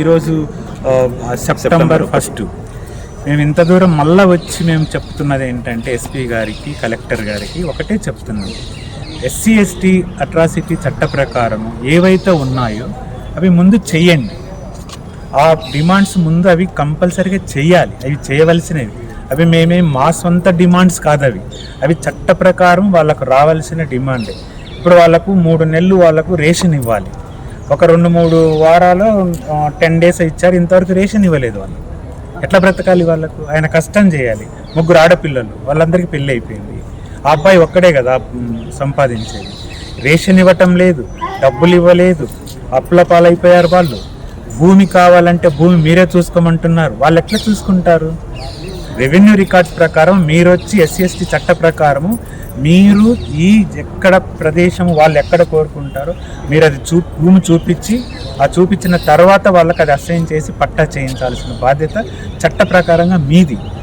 ఈరోజు September first. మేము ఇంత దూరం మళ్ళా వచ్చి మేము చెప్తున్నది ఏంటంటే ఎస్పీ గారికి కలెక్టర్ గారికి ఒకటే చెప్తున్నాం. ఎస్సీ ఎస్టీ అట్రాసిటీ చట్ట ప్రకారం ఏవైతే ఉన్నాయో అవి ముందు చెయ్యండి. ఆ డిమాండ్స్ ముందు అవి కంపల్సరీగా చేయాలి అవి చేయవలసినవి. అవి మేమేం మా సొంత డిమాండ్స్ కాదు అవి. అవి చట్ట ప్రకారం వాళ్ళకు రావాల్సిన డిమాండే. ఇప్పుడు వాళ్ళకు మూడు నెలలు వాళ్ళకు రేషన్ ఇవ్వాలి. ఒక రెండు మూడు వారాలు టెన్ డేస్ ఇచ్చారు. ఇంతవరకు రేషన్ ఇవ్వలేదు వాళ్ళు. ఎట్లా బ్రతకాలి వాళ్ళకు? ఆయన కష్టం చేయాలి. ముగ్గురు ఆడపిల్లలు వాళ్ళందరికీ పెళ్ళి అయిపోయింది. ఆ అబ్బాయి ఒక్కడే కదా సంపాదించేది. రేషన్ ఇవ్వటం లేదు డబ్బులు ఇవ్వలేదు అప్పుల పాలైపోయారు వాళ్ళు. భూమి కావాలంటే భూమి మీరే చూసుకోమంటున్నారు. వాళ్ళు ఎట్లా చూసుకుంటారు? రెవెన్యూ రికార్డ్స్ ప్రకారం మీరు వచ్చి ఎస్సీ ఎస్టీ చట్ట ప్రకారము మీరు ఈ ఎక్కడ ప్రదేశం వాళ్ళు ఎక్కడ కోరుకుంటారో మీరు అది చూ భూమి చూపించి ఆ చూపించిన తర్వాత వాళ్ళకి అది అసైన్ చేసి పట్టా చేయించాల్సిన బాధ్యత చట్ట ప్రకారంగా మీది.